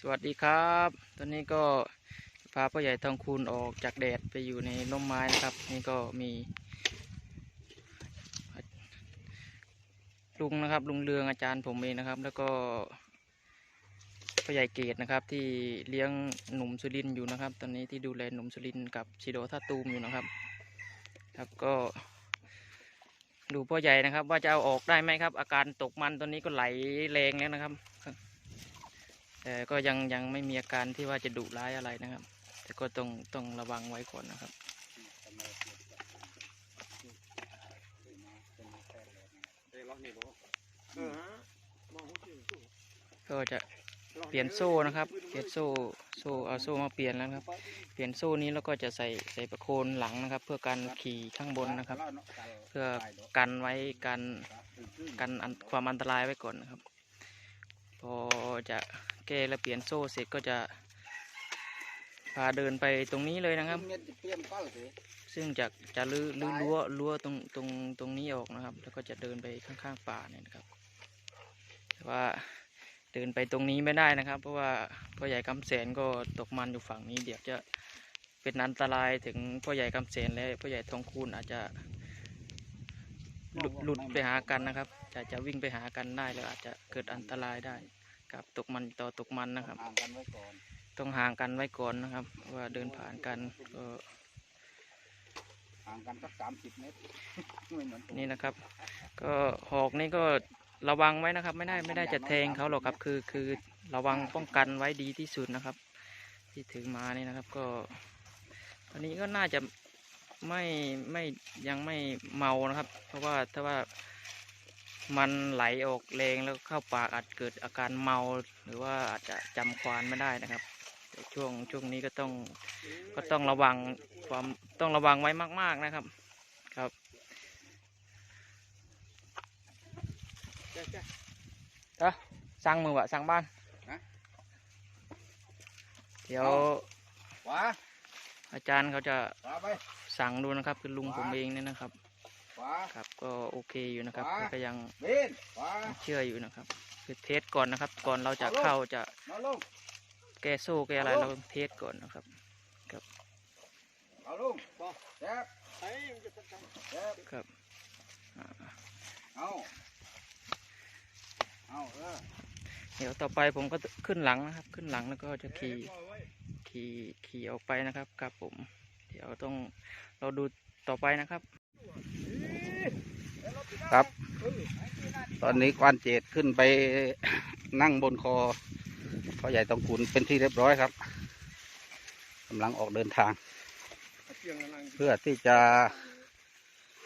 สวัสดีครับ ตอนนี้ก็พาพ่อใหญ่ทองคูณออกจากแดดไปอยู่ในร่มไม้นะครับ นี่ก็มีลุงนะครับลุงเรืองอาจารย์ผมเองนะครับ แล้วก็พ่อใหญ่เกตนะครับ ที่เลี้ยงหนุ่มสุรินอยู่นะครับ ตอนนี้ที่ดูแลหนุ่มสุรินกับชิโดท่าตูมอยู่นะครับ ครับก็ ดูพ่อใหญ่นะครับ ว่าจะเอาออกได้ไหมครับ อาการตกมันตอนนี้ก็ไหลแรงแล้วนะครับ แต่ก็ยังยังไม่มีอาการที่ว่าจะดุร้ายอะไรนะครับ แต่ก็ต้องต้องระวังไว้ก่อนนะครับก็จะเปลี่ยนโซ่นะครับเปลี่ยนโซ่โซ่เอาโซ่มาเปลี่ยนแล้วครับ เปลี่ยนโซ่นี้แล้วก็จะใส่ใส่ประโคนหลังนะครับ เพื่อการขี่ข้างบนนะครับ เพื่อกันไว้กันกันความอันตรายไว้ก่อนนะครับ พอจะ แก้และเปลี่ยนโซ่เสร็จก็จะพาเดินไปตรงนี้เลยนะครับ ซึ่งจะจะลื้อลื้อรั้วรั้วตรงตรงตรงนี้ออกนะครับ แล้วก็จะเดินไปข้างๆป่าเนี่ยนะครับ แต่ว่าเดินไปตรงนี้ไม่ได้นะครับ เพราะว่าพ่อใหญ่คำแสนก็ตกมันอยู่ฝั่งนี้ เดี๋ยวจะเป็นอันตรายถึงพ่อใหญ่คำแสนและพ่อใหญ่ทองคูณอาจจะหลุดหลุดไปหากันนะครับจะจะวิ่งไปหากันได้แล้วอาจจะเกิดอันตรายได้ กับตกมันต่อตกมันนะครับ ห่างกันไว้ก่อนต้องห่างกันไว้ก่อนนะครับเพราะว่าเดินผ่านกันก็ห่างกันสักสามสิบเมตรไม่เหมือนผมนี่นะครับ ก็หอกนี่ก็ระวังไว้นะครับ ไม่ได้ไม่ได้จะแทงเขาหรอกครับ คือคือระวังป้องกันไว้ดีที่สุดนะครับ ที่ถือมานี่นะครับก็ตอนนี้ก็น่าจะไม่ไม่ยังไม่เมานะครับ เพราะว่าถ้าว่า มันไหลออกแรงแล้วเข้าปากอาจเกิดอาการเมาหรือว่าอาจจะจำควานไม่ได้นะครับแต่ช่วงช่วงนี้ก็ต้องก็ต้องระวังความต้องระวังไว้มาก ๆนะครับครับเอ้อสั่งมือวะสั่งบ้านเดี๋ยวขวาอาจารย์เขาจะขวาไปสั่งดูนะครับคือลุงผมเองเนี่ยนะครับขวา ครับ ก็โอเคอยู่นะครับขวาก็ยังเบนขวาเชื่ออยู่นะครับ คือเทสก่อนนะครับ ก่อนเราจะเข้าจะนอนลงแก้โซ่แก้อะไรเราต้องเทสก่อนนะครับเอาลงแจ๊บแจ๊บครับอ่าเอาเอาเออเดี๋ยวต่อไปผมก็ขึ้นหลังนะครับ ขึ้นหลังแล้วก็จะขี่ขี่ขี่ออกไปนะครับครับผม เดี๋ยวต้องเราดูต่อไปนะครับ ครับ ตอนนี้ควานเจดขึ้นไปนั่งบนคอพ่อใหญ่ตองขุนเป็นที่เรียบร้อยครับกำลังออกเดินทาง เพื่อที่จะ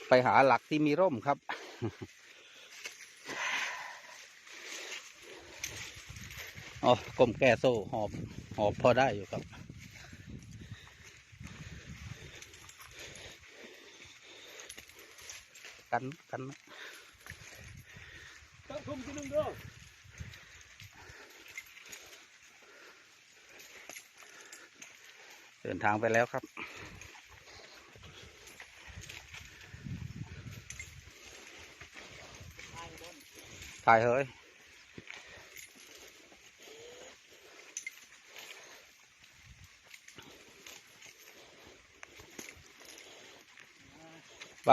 ไปหาหลักที่มีร่มครับ อ๋อกลมแก้โซ่หอบหอบพอได้อยู่ครับ กันกันเดินทางไปแล้วครับ ถ่ายเฮ้ยไป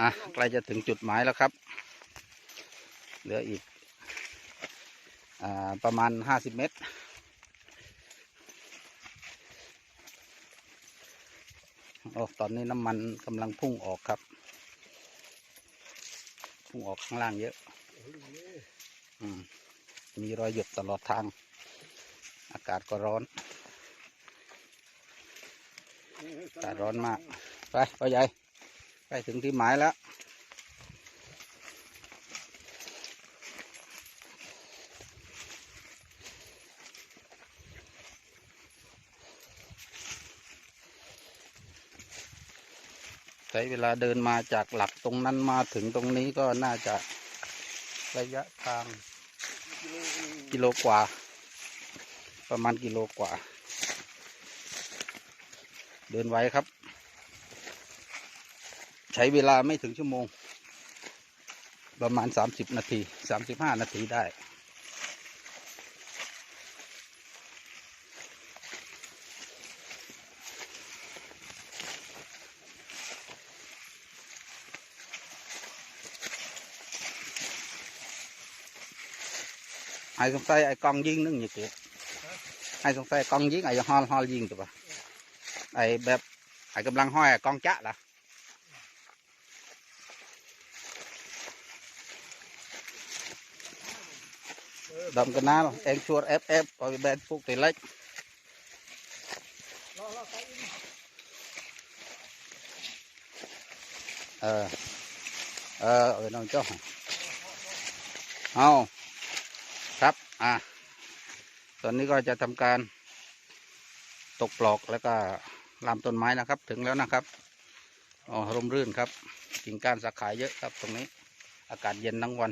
อะใกล้จะถึงจุดหมายแล้วครับ เหลืออีกอประมาณห้าสิบเมตร โอ้ตอนนี้น้ำมันกำลังพุ่งออกครับ พุ่งออกข้างล่างเยอะ อืมมีรอยหยดตลอดทาง อากาศก็ร้อน อากาศร้อนมาก ไปพ่อใหญ่ใกล้ถึงที่หมายแล้ว ใช้เวลาเดินมาจากหลักตรงนั้นมาถึงตรงนี้ก็น่าจะระยะทางกิโลกว่า ประมาณกิโลกว่า เดินไว้ครับ ช้เวลาไม่ถึงชั่วโมง ประมาณสามสิบนาทีสามสิบห้านาทีได้ ไอ้สงสัยไอ้กองยิงนึงอย่างเงี้ยไอ้สงสัยกองยิงไอ้ฮอลฮอลยิงตัวปะไอ้แบบไอ้กำลังห้อยไอ้กองจะล่ะ ดำกันน้าเองชวดเอฟเอฟเอไปแบนพวกตีเล็กเออเออเอาไปน้องเจ้าเอาครับอ่าตอนนี้ก็จะทำการตกปลอกแล้วก็ลามต้นไม้นะครับ ถึงแล้วนะครับอ๋อร่มรื่นครับกิ่งก้านสาขาเยอะครับตรงนี้ อากาศเย็นทั้งวัน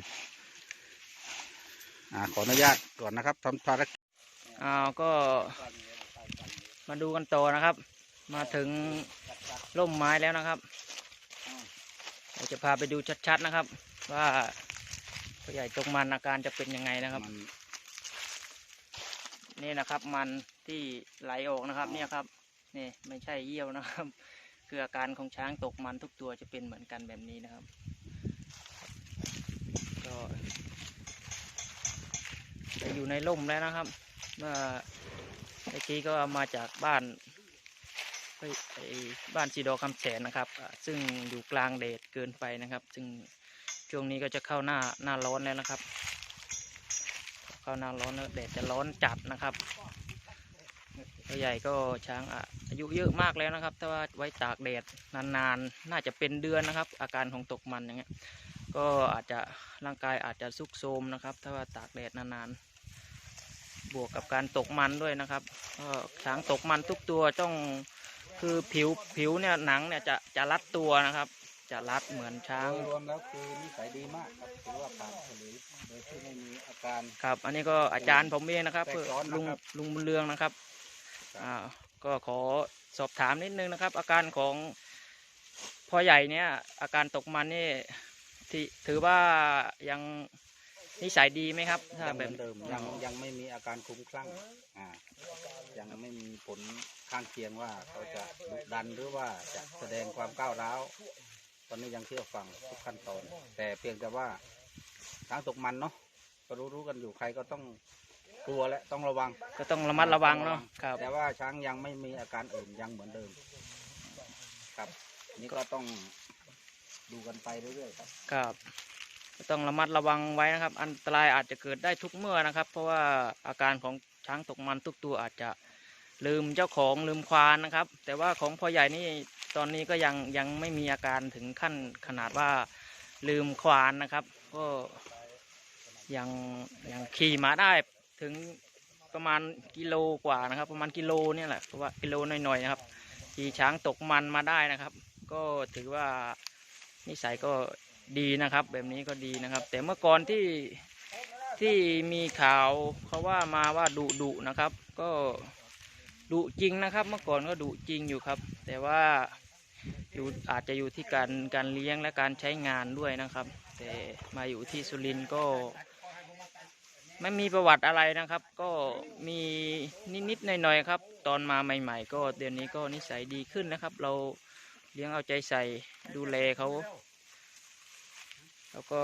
อ่าขออนุญาตก่อนนะครับทำภารกิจอ้าวก็มาดูกันต่อนะครับ มาถึงร่มไม้แล้วนะครับเราจะพาไปดูชัดๆนะครับ ว่าผู้ใหญ่ตกมันอาการจะเป็นยังไงนะครับมันนี่นะครับมันที่ไหลออกนะครับ เนี่ยครับนี่ไม่ใช่เยี่ยวนะครับ คืออาการของช้างตกมันทุกตัวจะเป็นเหมือนกันแบบนี้นะครับ ก็ จะอยู่ในร่มแล้วนะครับ เมื่อเมื่อกี้ก็มาจากบ้านบ้านสีดอคำแสนนะครับ ซึ่งอยู่กลางแดดเกินไปนะครับ ซึ่งช่วงนี้ก็จะเข้าหน้าหน้าร้อนแล้วนะครับ เข้าหน้าร้อนแล้วแดดจะร้อนจัดนะครับตัวใหญ่ก็ช้างอายุเยอะมากแล้วนะครับแต่ว่าไว้ตากแดดนานๆน่าจะเป็นเดือนนะครับ อาการของตกมันอย่างเงี้ย ก็อาจจะร่างกายอาจจะซุกโทมนะครับ ถ้าว่าตากแดดนานๆ บวกกับการตกมันด้วยนะครับก็ช้างตกมันทุกตัวต้องคือผิวผิวเนี่ยหนังเนี่ยจะจะรัดตัวนะครับ จะรัดเหมือนช้างโดยรวมแล้วคือนิสัยดีมากครับถือว่าผ่านฉลุยโดยที่ไม่มีอาการ ครับ อันนี้ก็อาจารย์ผมเองนะครับแทรกซ้อนนะครับ ลุงลุงบุญเรืองนะครับอ่าก็ขอสอบถามนิดนึงนะครับ อาการของพ่อใหญ่เนี่ยอาการตกมันนี่ที่ถือว่ายัง นิสัยดีไหมครับ ถ้ายังเหแบมืบอนเดิมยังยังไม่มีอาการคลุ้มคลั่งอ่ายังไม่มีผลข้างเคียงว่าเขาจะดุดันหรือว่าจะแสดงความก้าวร้าวตอนนี้ยังเชื่อฟังทุกขั้นตอน แต่เพียงแต่ว่าช้างตกมันเนาะก็รู้รู้ๆกันอยู่ใครก็ต้องกลัวและต้องระวัง ก็ต้องระมัดระวังเนาะครับ แต่ว่าช้างยังไม่มีอาการอื่นยังเหมือนเดิม ครับ นี่ก็ต้องดูกันไปเรื่อยๆครับ ครับก็ ต้องระมัดระวังไว้นะครับ อันตรายอาจจะเกิดได้ทุกเมื่อนะครับ เพราะว่าอาการของช้างตกมันทุกตัวอาจจะลืมเจ้าของลืมควานนะครับ แต่ว่าของพ่อใหญ่นี่ตอนนี้ก็ยังยังไม่มีอาการถึงขั้นขนาดว่าลืมควานนะครับ ก็ยังยังขี่มาได้ถึงประมาณกิโลกว่านะครับ ประมาณกิโลเนี่ยแหละเพราะว่ากิโลหน่อยๆนะครับขี่ช้างตกมันมาได้นะครับ ก็ถือว่านิสัยก็ ดีนะครับ แบบนี้ก็ดีนะครับ แต่เมื่อก่อนที่ที่มีข่าวเขาว่ามาว่าดุดุนะครับ ก็ดุจริงนะครับ เมื่อก่อนก็ดุจริงอยู่ครับ แต่ว่าอยู่อาจจะอยู่ที่การการเลี้ยงและการใช้งานด้วยนะครับ แต่มาอยู่ที่สุรินทร์ก็ ไม่มีประวัติอะไรนะครับ ก็มีนิดๆหน่อยๆครับ ตอนมาใหม่ ๆ ก็เดี๋ยวนี้ก็นิสัยดีขึ้นนะครับ เราเลี้ยงเอาใจใส่ดูแลเขา แล้วก็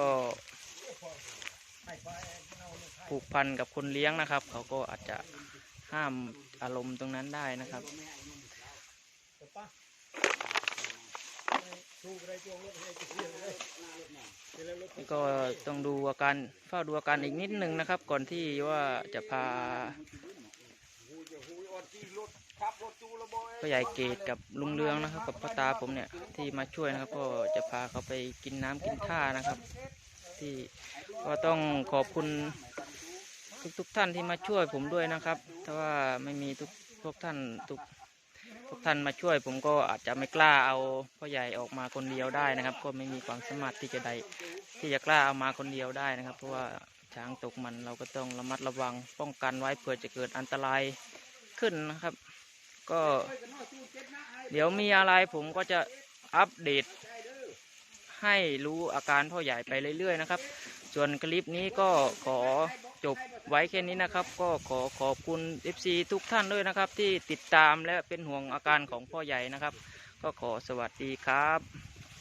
ผูกพันกับคนเลี้ยงนะครับ เขาก็อาจจะห้ามอารมณ์ตรงนั้นได้นะครับก็ต้องดูอาการเฝ้าดูอาการอีกนิดนึงนะครับ ก่อนที่ว่าจะพา พ่อใหญ่เกตกับลุงเรืองนะครับ กับพ่อตาผมเนี่ยที่มาช่วยนะครับก็จะพาเขาไปกินน้ำกินท่านะครับ ที่ก็ต้องขอบคุณทุกๆท่านที่มาช่วยผมด้วยนะครับ ถ้าว่าไม่มีทุกพวกท่านทุกทุกท่านมาช่วย ผมก็อาจจะไม่กล้าเอาพ่อใหญ่ออกมาคนเดียวได้นะครับ ก็ไม่มีความสามารถที่จะได้ที่จะกล้าเอามาคนเดียวได้นะครับ เพราะว่าช้างตกมันเราก็ต้องระมัดระวังป้องกันไว้เผื่อจะเกิดอันตรายขึ้นนะครับ ก็เดี๋ยวมีอะไรผมก็จะอัปเดต ให้รู้อาการพ่อใหญ่ไปเรื่อยๆนะครับ ส่วนคลิปนี้ก็ขอจบไว้แค่นี้นะครับ ก็ขอขอบคุณ FC ทุกท่านด้วยนะครับ ที่ติดตามและเป็นห่วงอาการของพ่อใหญ่นะครับ ก็ขอสวัสดีครับ